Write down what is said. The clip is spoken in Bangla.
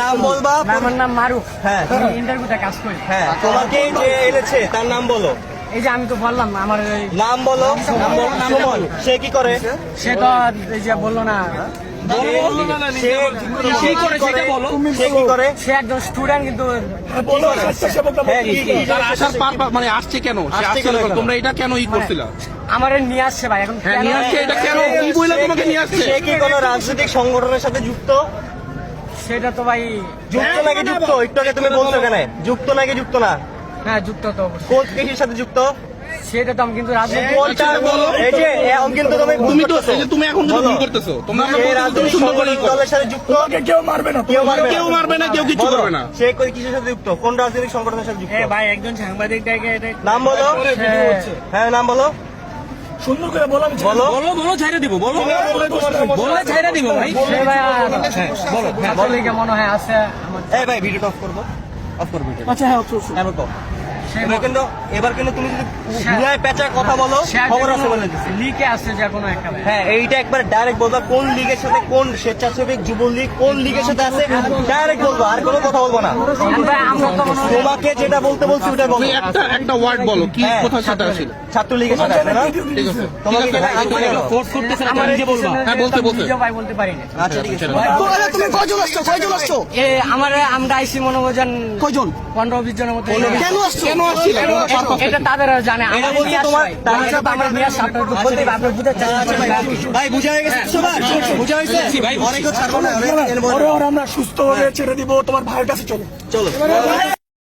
নাম আমার নাম মারুফ। হ্যাঁ। আমি ইন্টারভিউতে কাজ করি। হ্যাঁ তোমাকে যে এনেছে তার নাম বলো। এই যে আমি তো বললাম আমার বলো নাম বলো সে কি করে? সে তো এই যে বলল না সে একজন স্টুডেন্ট কিন্তু মানে আসছে কেন? তোমরা এটা কেন ই করছিলা আমার নিয়ে আসছে ভাই এখন নিয়ে আসছে এটা কেন কি বইলা তোমাকে নিয়ে আসছে সে কি কোনো রাজনৈতিক সংগঠনের সাথে যুক্ত সেটা তো ভাই যুক্ত নাকি যুক্ত একটু আগে তুমি বলছো কেন যুক্ত নাকি যুক্ত না হ্যাঁ যুক্ত তো। কোন কিসের সাথে যুক্ত সেটা তো আমি কিন্তু তুমি তো তুমি এখন ভুল করতেছো তোমরা সুন্দর করে ই দলের সাথে যুক্ত কেউ মারবে না কেউ মারবে না কেউ কিছু করবে না সে কই কিসের সাথে যুক্ত কোন রাজনৈতিক সংগঠনের সাথে যুক্ত ভাই একজন সাংবাদিক নাম বলো হ্যাঁ নাম বলো সুন্দর করে বলো বলো বলো বলো ছাইড়ে দিব বলো বললে ছাইড়ে দিব ভাই সে বলো মনে হয় আছে এই ভাই ভিডিওটা অফ করব অফ করব আচ্ছা হ্যাঁ এবার কিন্তু এবার কিন্তু তুমি যদি ঘুরায় পেঁচা কথা বলো খবর আছে বলে দিচ্ছি। লিকে আছে যে কোনো একটা হ্যাঁ এইটা একবার ডাইরেক্ট বলবা কোন লিগের সাথে কোন স্বেচ্ছাসেবক যুবলীগ কোন লিগের সাথে আছে ডাইরেক্ট বলব আর কোনো কথা বলব না। আমরা তো তোমাকে যেটা বলতে বলছি ওটা বলো। একটা একটা ওয়ার্ড বলো কি কোথার সাথে আসছিল ছাত্রলীগের সাথে আছে না? ঠিক আছে। তোমাকে যেটা ঠিক আছে, বলো। ফোর্স করতেছে আমার নিজে বলবা হ্যাঁ, বলতে, বলতে। নিজেও ভাই বলতে পারি না। আচ্ছা ঠিক আছে। তুমি কয়জন আসছো? কয়জন আসছো? এ আমার আমরা আইসি মনে করেন কয়জন? পনেরো বিশ জনের মতো। কেন আসছো? কেন এটা তাদের জানে আসে ভাই। বুঝা হয়ে গেছে বুঝা হয়েছে? আমরা সুস্থ হয়ে ছেড়ে দিব তোমার ভাইয়ের কাছে চলো। চলো।